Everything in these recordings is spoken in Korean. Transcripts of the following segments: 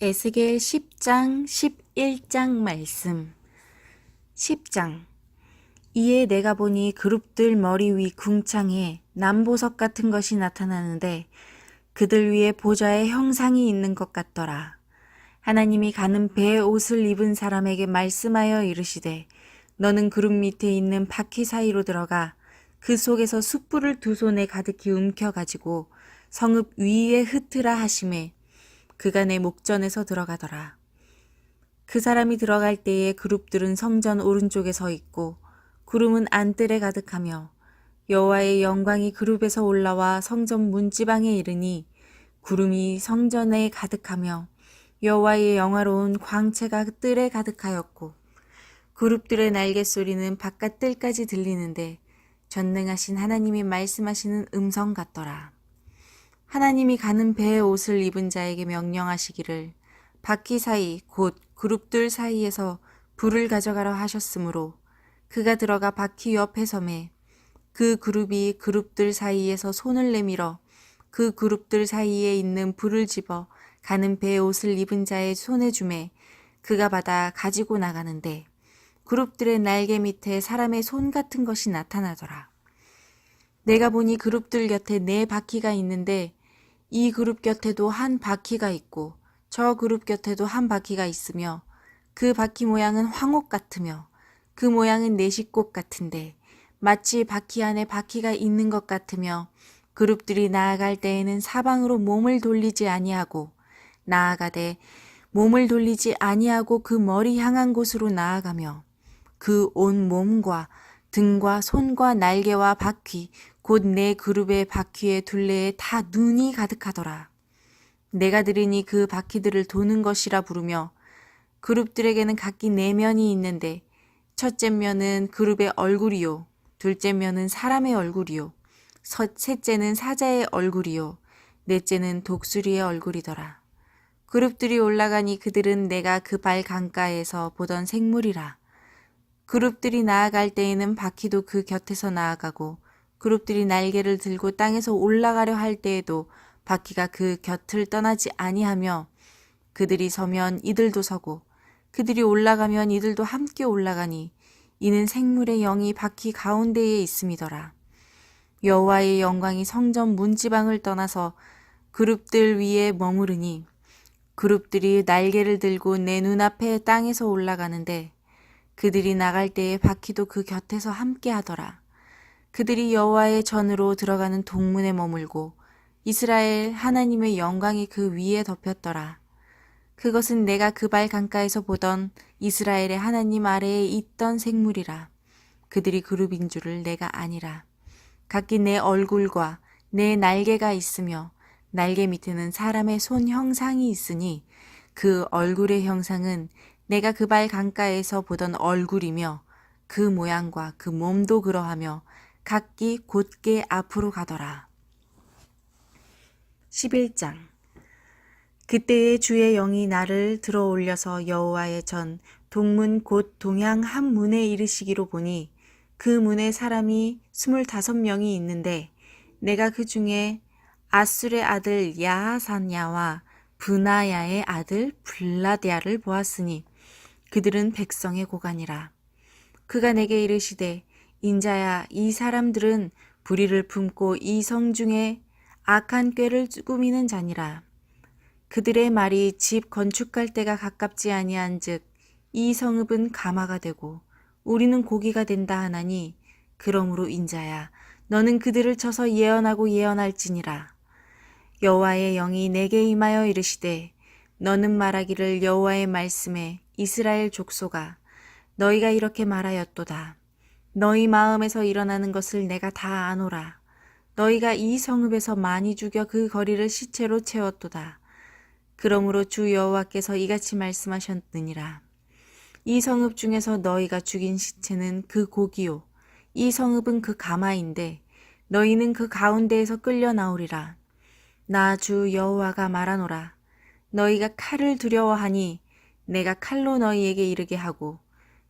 에스겔 10장 11장 말씀 10장 이에 내가 보니 그룹들 머리 위 궁창에 남보석 같은 것이 나타나는데 그들 위에 보좌의 형상이 있는 것 같더라. 하나님이 가는 배의 옷을 입은 사람에게 말씀하여 이르시되 너는 그룹 밑에 있는 바퀴 사이로 들어가 그 속에서 숯불을 두 손에 가득히 움켜 가지고 성읍 위에 흩으라 하심에 그가 내 목전에서 들어가더라. 그 사람이 들어갈 때에 그룹들은 성전 오른쪽에 서 있고 구름은 안뜰에 가득하며 여호와의 영광이 그룹에서 올라와 성전 문지방에 이르니 구름이 성전에 가득하며 여호와의 영화로운 광채가 뜰에 가득하였고 그룹들의 날개 소리는 바깥 뜰까지 들리는데 전능하신 하나님이 말씀하시는 음성 같더라. 하나님이 가는 배의 옷을 입은 자에게 명령하시기를 바퀴 사이 곧 그룹들 사이에서 불을 가져가라 하셨으므로 그가 들어가 바퀴 옆에 섬에 그 그룹이 그룹들 사이에서 손을 내밀어 그 그룹들 사이에 있는 불을 집어 가는 배의 옷을 입은 자의 손에 주매 그가 받아 가지고 나가는데 그룹들의 날개 밑에 사람의 손 같은 것이 나타나더라. 내가 보니 그룹들 곁에 네 바퀴가 있는데 이 그룹 곁에도 한 바퀴가 있고 저 그룹 곁에도 한 바퀴가 있으며 그 바퀴 모양은 황옥 같으며 그 모양은 내시꽃 같은데 마치 바퀴 안에 바퀴가 있는 것 같으며 그룹들이 나아갈 때에는 사방으로 몸을 돌리지 아니하고 나아가되 몸을 돌리지 아니하고 그 머리 향한 곳으로 나아가며 그 온 몸과 등과 손과 날개와 바퀴 곧 내 그룹의 바퀴의 둘레에 다 눈이 가득하더라. 내가 들으니 그 바퀴들을 도는 것이라 부르며 그룹들에게는 각기 네 면이 있는데 첫째 면은 그룹의 얼굴이요 둘째 면은 사람의 얼굴이요 서- 셋째는 사자의 얼굴이요 넷째는 독수리의 얼굴이더라. 그룹들이 올라가니 그들은 내가 그 발 강가에서 보던 생물이라. 그룹들이 나아갈 때에는 바퀴도 그 곁에서 나아가고 그룹들이 날개를 들고 땅에서 올라가려 할 때에도 바퀴가 그 곁을 떠나지 아니하며 그들이 서면 이들도 서고 그들이 올라가면 이들도 함께 올라가니 이는 생물의 영이 바퀴 가운데에 있음이더라. 여호와의 영광이 성전 문지방을 떠나서 그룹들 위에 머무르니 그룹들이 날개를 들고 내 눈앞에 땅에서 올라가는데 그들이 나갈 때에 바퀴도 그 곁에서 함께 하더라. 그들이 여호와의 전으로 들어가는 동문에 머물고 이스라엘 하나님의 영광이 그 위에 덮였더라. 그것은 내가 그발 강가에서 보던 이스라엘의 하나님 아래에 있던 생물이라. 그들이 그룹인 줄을 내가 아니라. 각기 내 얼굴과 내 날개가 있으며 날개 밑에는 사람의 손 형상이 있으니 그 얼굴의 형상은 내가 그발 강가에서 보던 얼굴이며 그 모양과 그 몸도 그러하며 각기 곧게 앞으로 가더라. 11장 그때에 주의 영이 나를 들어 올려서 여호와의 전 동문 곧 동양 한 문에 이르시기로 보니 그 문에 사람이 스물다섯 명이 있는데 내가 그 중에 아술의 아들 야하산야와 브나야의 아들 블라디아를 보았으니 그들은 백성의 고관이라. 그가 내게 이르시되 인자야 이 사람들은 불의를 품고 이 성 중에 악한 꾀를 꾸미는 자니라. 그들의 말이 집 건축할 때가 가깝지 아니한즉 이 성읍은 가마가 되고 우리는 고기가 된다 하나니 그러므로 인자야 너는 그들을 쳐서 예언하고 예언할지니라. 여호와의 영이 내게 임하여 이르시되 너는 말하기를 여호와의 말씀에 이스라엘 족속아 너희가 이렇게 말하였도다. 너희 마음에서 일어나는 것을 내가 다 아노라. 너희가 이 성읍에서 많이 죽여 그 거리를 시체로 채웠도다. 그러므로 주 여호와께서 이같이 말씀하셨느니라. 이 성읍 중에서 너희가 죽인 시체는 그 고기요. 이 성읍은 그 가마인데 너희는 그 가운데에서 끌려 나오리라. 나 주 여호와가 말하노라. 너희가 칼을 두려워하니 내가 칼로 너희에게 이르게 하고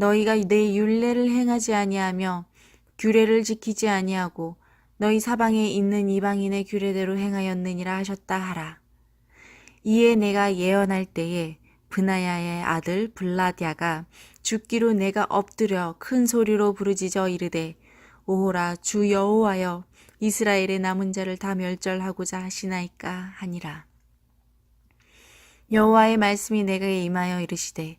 너희가 내 율례를 행하지 아니하며 규례를 지키지 아니하고 너희 사방에 있는 이방인의 규례대로 행하였느니라 하셨다 하라. 이에 내가 예언할 때에 브나야의 아들 블라디아가 죽기로 내가 엎드려 큰 소리로 부르짖어 이르되 오호라 주 여호와여 이스라엘의 남은 자를 다 멸절하고자 하시나이까 하니라. 여호와의 말씀이 내게 임하여 이르시되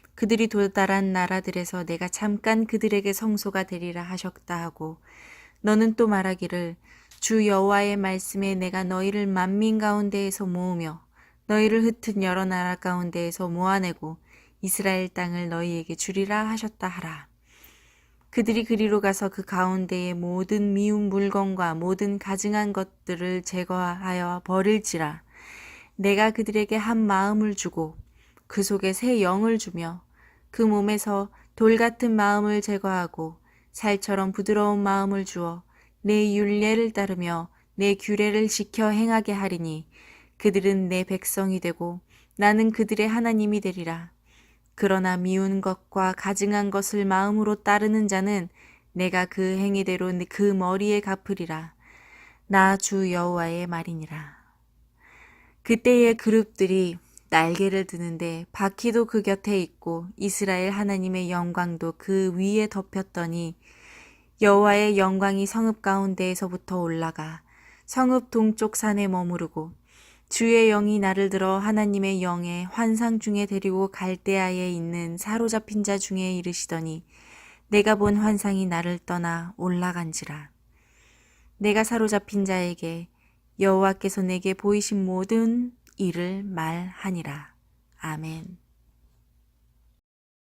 그들이 도달한 나라들에서 내가 잠깐 그들에게 성소가 되리라 하셨다 하고 너는 또 말하기를 주 여호와의 말씀에 내가 너희를 만민 가운데에서 모으며 너희를 흩은 여러 나라 가운데에서 모아내고 이스라엘 땅을 너희에게 주리라 하셨다 하라. 그들이 그리로 가서 그 가운데의 모든 미운 물건과 모든 가증한 것들을 제거하여 버릴지라. 내가 그들에게 한 마음을 주고 그 속에 새 영을 주며 그 몸에서 돌 같은 마음을 제거하고 살처럼 부드러운 마음을 주어 내 율례를 따르며 내 규례를 지켜 행하게 하리니 그들은 내 백성이 되고 나는 그들의 하나님이 되리라. 그러나 미운 것과 가증한 것을 마음으로 따르는 자는 내가 그 행위대로 그 머리에 갚으리라. 나 주 여호와의 말이니라. 그때의 그룹들이 날개를 드는데 바퀴도 그 곁에 있고 이스라엘 하나님의 영광도 그 위에 덮였더니 여호와의 영광이 성읍 가운데에서부터 올라가 성읍 동쪽 산에 머무르고 주의 영이 나를 들어 하나님의 영의 환상 중에 데리고 갈대아에 있는 사로잡힌 자 중에 이르시더니 내가 본 환상이 나를 떠나 올라간지라. 내가 사로잡힌 자에게 여호와께서 내게 보이신 모든 일을 말하니라. 아멘